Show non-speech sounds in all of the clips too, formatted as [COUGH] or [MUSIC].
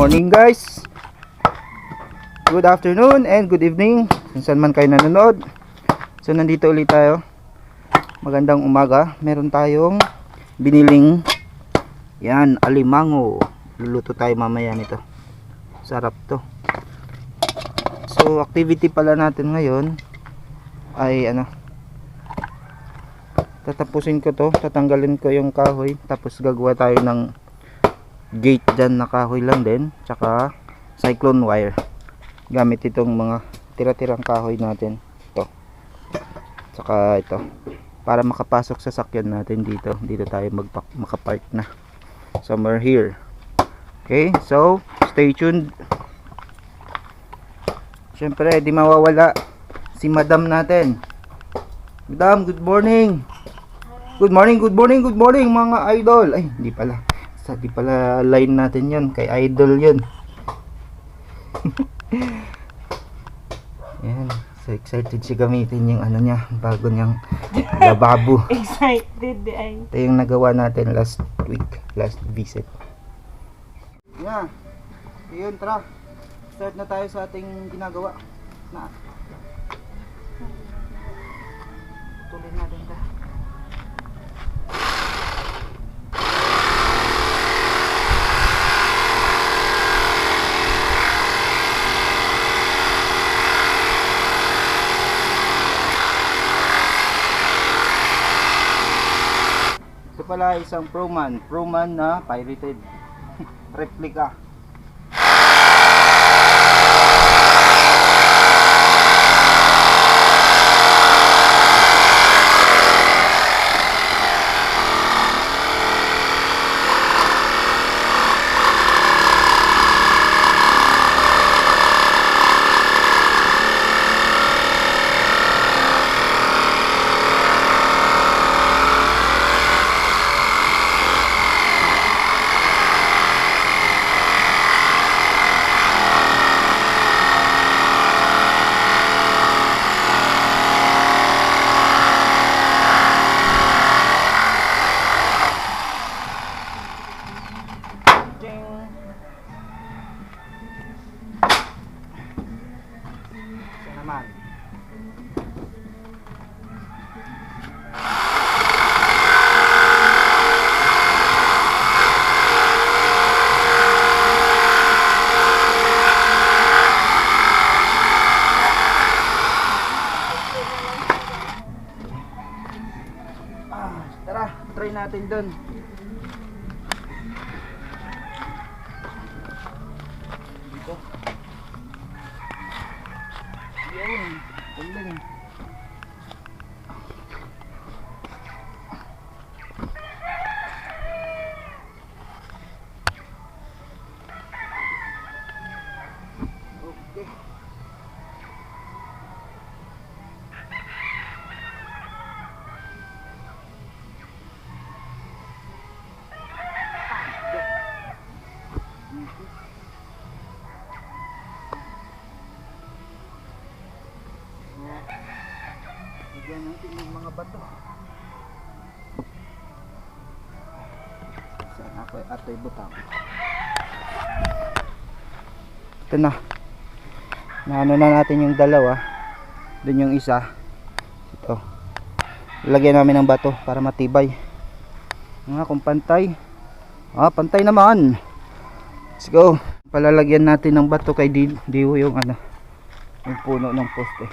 Morning guys. Good afternoon and good evening. Kung saan man kayo nanonood. So nandito ulit tayo. Magandang umaga. Meron tayong biniling yan, alimango. Luluto tayo mamaya nito. Sarap to. So activity pala natin ngayon ay ano tatapusin ko to tatanggalin ko yung kahoy tapos gagawa tayo ng gate dyan na kahoy lang din tsaka cyclone wire. Gamit itong mga tira-tirang kahoy natin. Ito. Tsaka ito. Para makapasok sa sakyan natin dito dito tayo magpa makapark na. Somewhere here. Okay so stay tuned. Syempre di mawawala si madam natin. Madam good morning. Good morning good morning good morning mga idol. Ay hindi pala sa di pala line natin yun kay idol yun. [LAUGHS] Yan so excited siya gamitin yung ano niya bago niyang lababo [LAUGHS] Excited ay. ito yung nagawa natin last week last visit. Yeah yun tara. Start na tayo sa ating ginagawa. Na. Tuloy natin pala isang Proman. Proman na pirated. [LAUGHS] Replica. Galing. Okay. Lagyan natin yung mga bato. Saan ako ato'y butang. Ito na. Naano na natin yung dalawa. Doon yung isa. Ito. Lagyan namin ng bato para matibay. Nga kung pantay. Ah, pantay naman. Let's go. Palalagyan natin ng bato kay Di Diwo yung ano. Yung puno ng poste.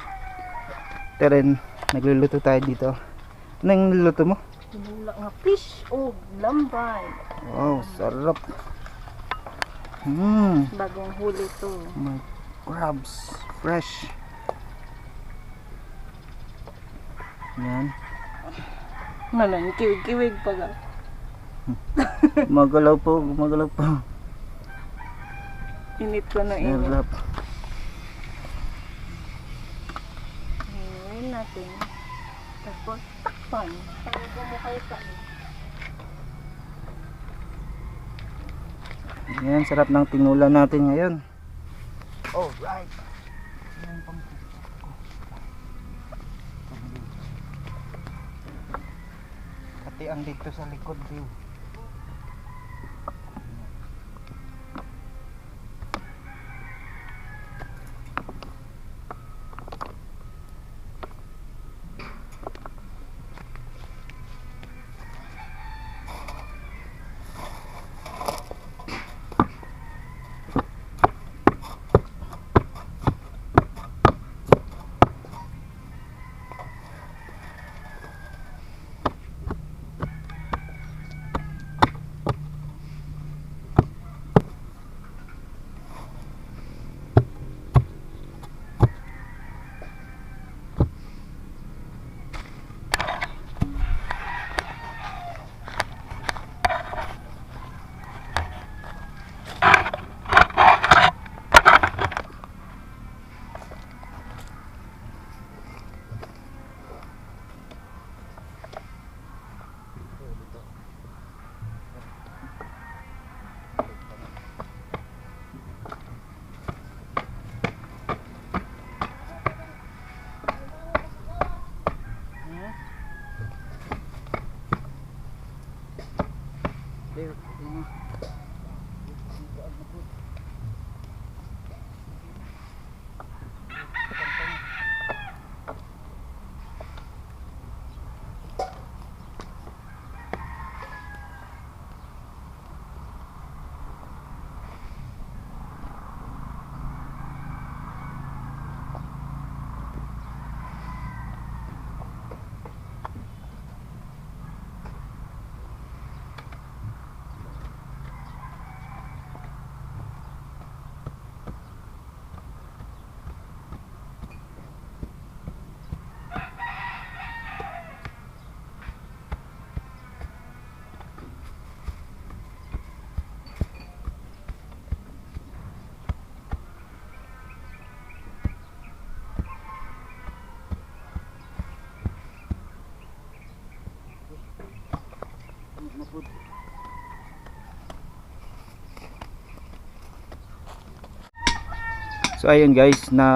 Ito rin, nagluluto tayo dito. Ano yung niluluto mo? Pinula nga fish o lambay. Wow, sarap. Hmm, Bagong huli to. my crabs. Fresh. Yan. Malang kiwig-kiwig pa ga. Magalaw po, magalaw po. Init ko na init. Sarap. Ngayon natin. Tapos takpan. Para bumukay ka. Yan, sarap ng tinulan natin ngayon. Alright. Yan pang ko. Katian dito sa likod view. likod. So ayun guys na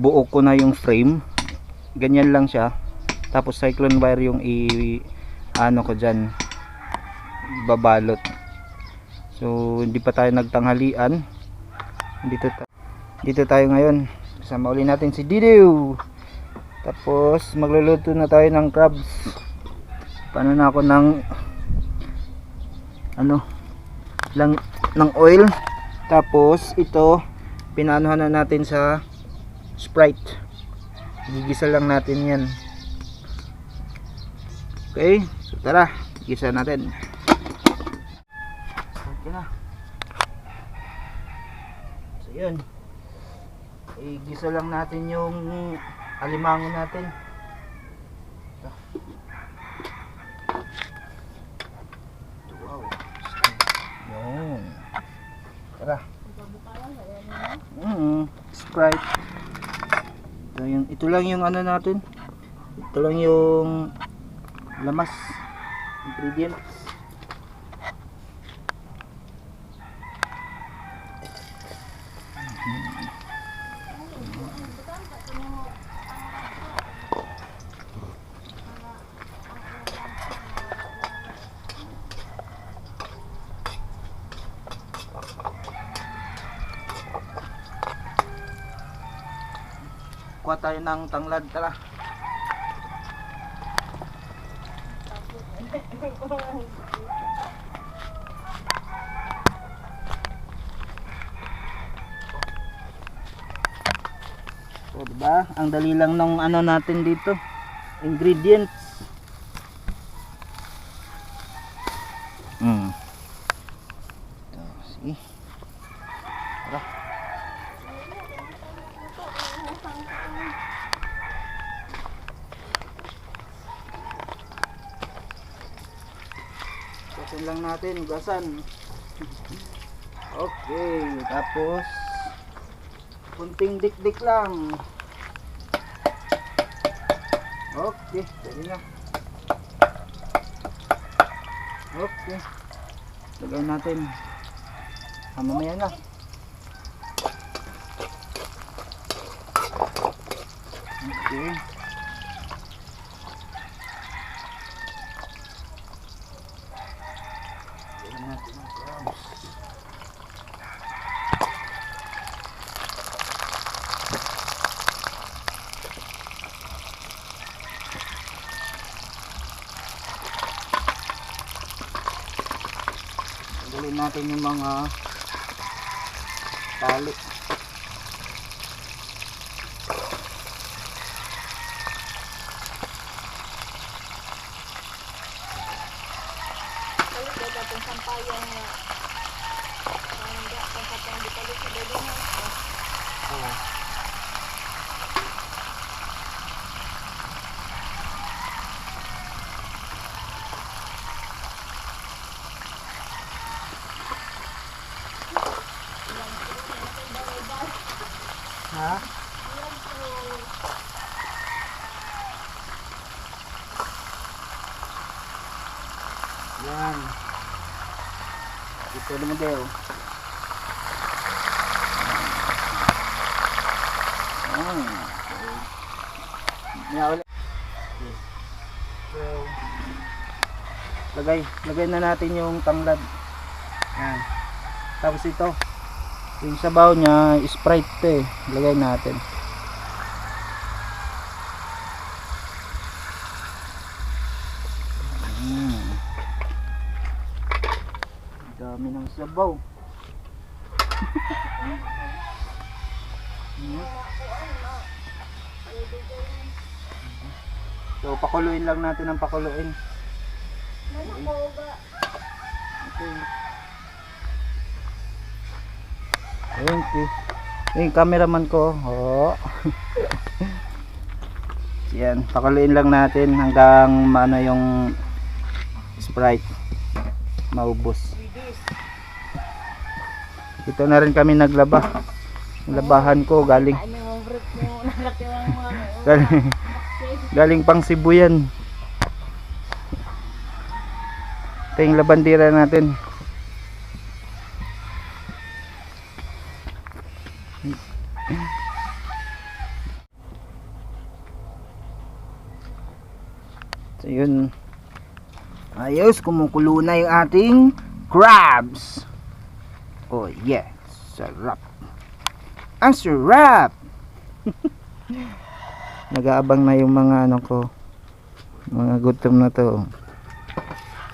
buo ko na yung frame. Ganyan lang siya. Tapos cyclone wire yung i ano ko diyan babalot. So hindi pa tayo nagtanghalian. Dito ta dito tayo ngayon. Kasama uli natin si Didiw. Tapos magluluto na tayo ng crabs. Paano na ako ng ano lang ng oil. Tapos ito pinaanohan na natin sa Sprite. Gigisa lang natin 'yan. Okay, so tara, gisa natin. Okay na. So yun. Igisa lang natin yung alimango natin. Ito. Wow. Yun. Tara. Mm, Sprite. Ito, lang yung ano natin. Ito lang yung lamas. Ingredients. Tayo ng tanglad. Tara. So, diba? Ang dali lang ng ano natin dito. Ingredients. Mm. Ito, see? Tara. Kasin lang natin, gasan. Okay, tapos kunting dik-dik lang. Okay, pwede na. Okay. Lagay natin. Ah, mamaya na. Okay. Lagyan natin ang crabs. Tanggalin natin yung mga tali. Balik daw dating sampayan nga. Ang hindi ako kapag di balik sa dali na. Oo. Ha? Yan. Ito naman daw. Ah. Nga ulit. So, lagay, lagay na natin yung tanglad. Yan. Tapos ito, yung sabaw niya, Sprite eh. Lagay natin. Mm. Dami ng sabaw. [LAUGHS] So, pakuluin lang natin ang pakuluin. Okay. Thank you. Yung cameraman ko. Oh. [LAUGHS] Yan, pakuluin lang natin hanggang maano yung Sprite maubos. Ito na rin kami naglaba. Labahan ko galing [LAUGHS] galing, galing pang Cebu yan. Ito yung labandira natin. so yun. Ayos, kumukulo na yung ating crabs. Oh yeah, sarap. Ang sarap! [LAUGHS] Nag-aabang na yung mga ano ko. Mga gutom na to.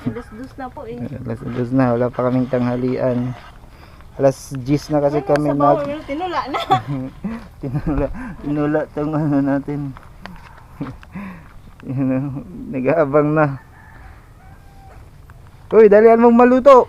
Dus-dus na po eh. Alas dos na, wala pa kaming tanghalian. Alas 10 na kasi kami Sa bawal, nag [LAUGHS] pero tinula na. tinula, tinula tong ano natin. [LAUGHS] Yun, oh, Nag-aabang na. Uy, dalian mong maluto.